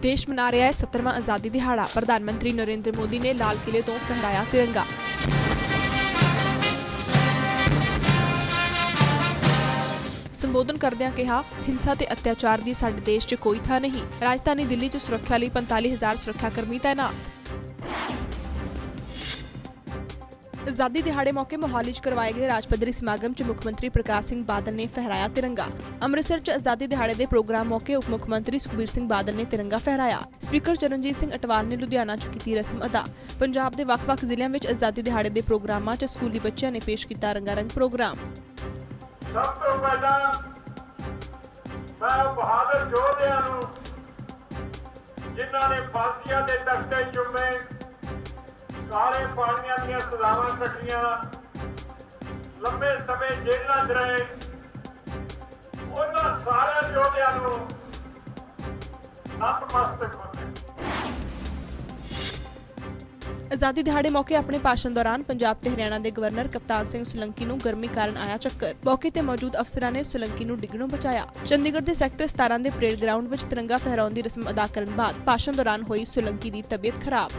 ਦੇਸ਼ ਮਨਾ ਰਿਹਾ ਹੈ 70ਵਾਂ ਆਜ਼ਾਦੀ ਦਿਹਾੜਾ ਪ੍ਰਧਾਨ ਮੰਤਰੀ ਨਰਿੰਦਰ ਮੋਦੀ ਨੇ ਲਾਲ ਕਿਲੇ ਤੋਂ ਫਹਿਰਾਇਆ ਤਿਰੰਗਾ ਸੰਬੋਧਨ ਕਰਦਿਆਂ ਕਿਹਾ, ਹਿੰਸਾ ਤੇ ਅਤਿਆਚਾਰ ਦੀ ਸਾਡੇ ਦੇਸ਼ 'ਚ ਕੋਈ ਥਾਂ ਨਹੀਂ। ਰਾਜਧਾਨੀ ਦਿੱਲੀ 'ਚ ਸੁਰੱਖਿਆ ਲਈ 45000 ਸੁਰੱਖਿਆ ਕਰਮੀ ਤਾਇਨਾਤ। ਆਜ਼ਾਦੀ ਦਿਹਾੜੇ ਮੌਕੇ ਮੋਹਾਲੀ 'ਚ ਕਰਵਾਏ ਗਏ ਰਾਜ ਪੱਧਰੀ ਸਮਾਗਮ 'ਚ ਮੁੱਖ ਮੰਤਰੀ ਪ੍ਰਕਾਸ਼ ਸਿੰਘ ਬਾਦਲ ਨੇ ਫਹਿਰਾਇਆ ਤਿਰੰਗਾ। ਅੰਮ੍ਰਿਤਸਰ 'ਚ ਆਜ਼ਾਦੀ ਦਿਹਾੜੇ ਦੇ ਪ੍ਰੋਗਰਾਮ ਮੌਕੇ ਉਪ ਮੁੱਖ ਮੰਤਰੀ ਸੁਖਬੀਰ ਸਿੰਘ ਬਾਦਲ ਨੇ ਤਿਰੰਗਾ ਫਹਿਰਾਇਆ। ਸਪੀਕਰ ਚਰਨਜੀਤ ਸਿੰਘ ਅਟਵਾਲ ਨੇ ਲੁਧਿਆਣਾ 'ਚ ਕੀਤੀ ਰਸਮ ਅਦਾ। ਪੰਜਾਬ ਦੇ ਵੱਖ-ਵੱਖ ਜ਼ਿਲ੍ਹਿਆਂ ਵਿੱਚ ਆਜ਼ਾਦੀ ਦਿਹਾੜੇ ਦੇ ਪ੍ਰੋਗਰਾਮਾਂ 'ਚ ਸਕੂਲੀ ਬੱਚਿਆਂ ਨੇ ਪੇਸ਼ ਕੀਤਾ ਰੰਗਾਰੰਗ ਪ੍ਰੋਗਰਾਮ। ਸਭ ਤੋਂ ਪਹਿਲਾਂ ਮੈਂ ਬਹਾਦਰ ਯੋਧਿਆਂ ਨੂੰ ਜਿਨ੍ਹਾਂ ਨੇ ਫਾਂਸੀਆਂ ਦੇ ਤਖਤੇ ਚੁੰਮੇ ਕਾਲੇ ਪਾਣੀਆਂ ਦੀਆਂ ਸਜ਼ਾਵਾਂ ਕੱਟੀਆਂ ਲੰਬੇ ਸਮੇਂ ਜੇਲ੍ਹਾਂ 'ਚ ਰਹੇ ਉਹਨਾਂ ਸਾਰੇ ਯੋਧਿਆਂ ਨੂੰ ਨਤਮਸਤਕ ਹੁੰਦੇ ਆਜ਼ਾਦੀ ਦਿਹਾੜੇ ਮੌਕੇ ਆਪਣੇ ਭਾਸ਼ਣ ਦੌਰਾਨ ਪੰਜਾਬ ਤੇ ਹਰਿਆਣਾ ਦੇ ਗਵਰਨਰ ਕਪਤਾਨ ਸਿੰਘ ਸੁਲੰਕੀ ਨੂੰ ਗਰਮੀ ਕਾਰਨ ਆਇਆ ਚੱਕਰ। ਮੌਕੇ ਤੇ ਮੌਜੂਦ ਅਫਸਰਾਂ ਨੇ ਸੁਲੰਕੀ ਨੂੰ ਡਿੱਗਣੋਂ ਬਚਾਇਆ। ਚੰਡੀਗੜ੍ਹ ਦੇ ਸੈਕਟਰ 17 ਦੇ ਪਰੇਡ ਗਰਾਊਂਡ ਵਿੱਚ ਤਿਰੰਗਾ ਫਹਿਰਾਉਣ ਦੀ ਰਸਮ ਅਦਾ ਕਰਨ ਬਾਅਦ ਭਾਸ਼ਣ ਦੌਰਾਨ ਹੋਈ ਸੁਲੰਕੀ ਦੀ ਤਬੀਅਤ ਖਰਾਬ।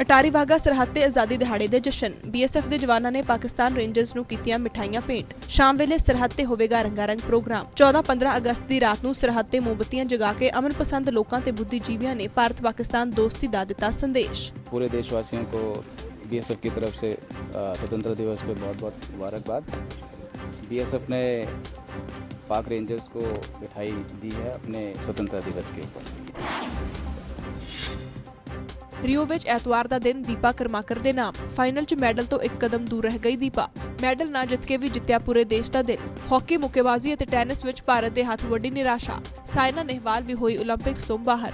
ਅਟਾਰੀ ਵਾਗਾ ਸਰਹੱਦ ਤੇ ਆਜ਼ਾਦੀ ਦਿਹਾੜੇ ਦੇ ਜਸ਼ਨ ਬੀਐਸਐਫ ਦੇ ਜਵਾਨਾਂ ਨੇ ਪਾਕਿਸਤਾਨ ਰੇਂਜਰਸ ਨੂੰ ਕੀਤੀਆਂ ਮਿਠਾਈਆਂ ਭੇਂਟ ਸ਼ਾਮ ਵੇਲੇ ਸਰਹੱਦ ਤੇ ਹੋਵੇਗਾ ਰੰਗਾਰੰਗ ਪ੍ਰੋਗਰਾਮ 14-15 ਅਗਸਤ ਦੀ ਰਾਤ ਨੂੰ ਸਰਹੱਦ ਤੇ ਮੋਮਬੱਤੀਆਂ ਜਗਾ ਕੇ ਅਮਨ ਪਸੰਦ ਲੋਕਾਂ ਤੇ ਬੁੱਧੀਜੀਵੀਆਂ ਨੇ ਭਾਰਤ ਪਾਕਿਸਤਾਨ ਦੋਸਤੀ ਦਾ ਦਿੱਤਾ ਸੰਦੇਸ਼ पूरे देशवासियों को बीएसएफ की तरफ से अ, स्वतंत्रता दिवस पे बहुत बहुत मुबारकबाद बीएसएफ ने पाक रेंजर्स को मिठाई दी है अपने स्वतंत्रता दिवस के ऊपर ਰਿਓ ਵਿੱਚ ਐਤਵਾਰ ਦਾ ਦਿਨ ਦੀਪਾ ਕਰਮਾਕਰ ਦੇ ਨਾਮ। ਫਾਈਨਲ 'ਚ ਮੈਡਲ ਤੋਂ ਇੱਕ ਕਦਮ ਦੂਰ ਰਹਿ ਗਈ ਦੀਪਾ। ਮੈਡਲ ਨਾ ਜਿੱਤ ਕੇ ਵੀ ਜਿੱਤਿਆ ਪੂਰੇ ਦੇਸ਼ ਦਾ ਦਿਲ। ਹਾਕੀ ਮੁੱਕੇਬਾਜ਼ੀ ਅਤੇ ਟੈਨਿਸ ਵਿੱਚ ਭਾਰਤ ਦੇ ਹੱਥ ਵੱਡੀ ਨਿਰਾਸ਼ਾ। ਸਾਇਨਾ ਨੇਹਵਾਲ ਵੀ ਹੋਈ 올림픽ਸ ਤੋਂ ਬਾਹਰ।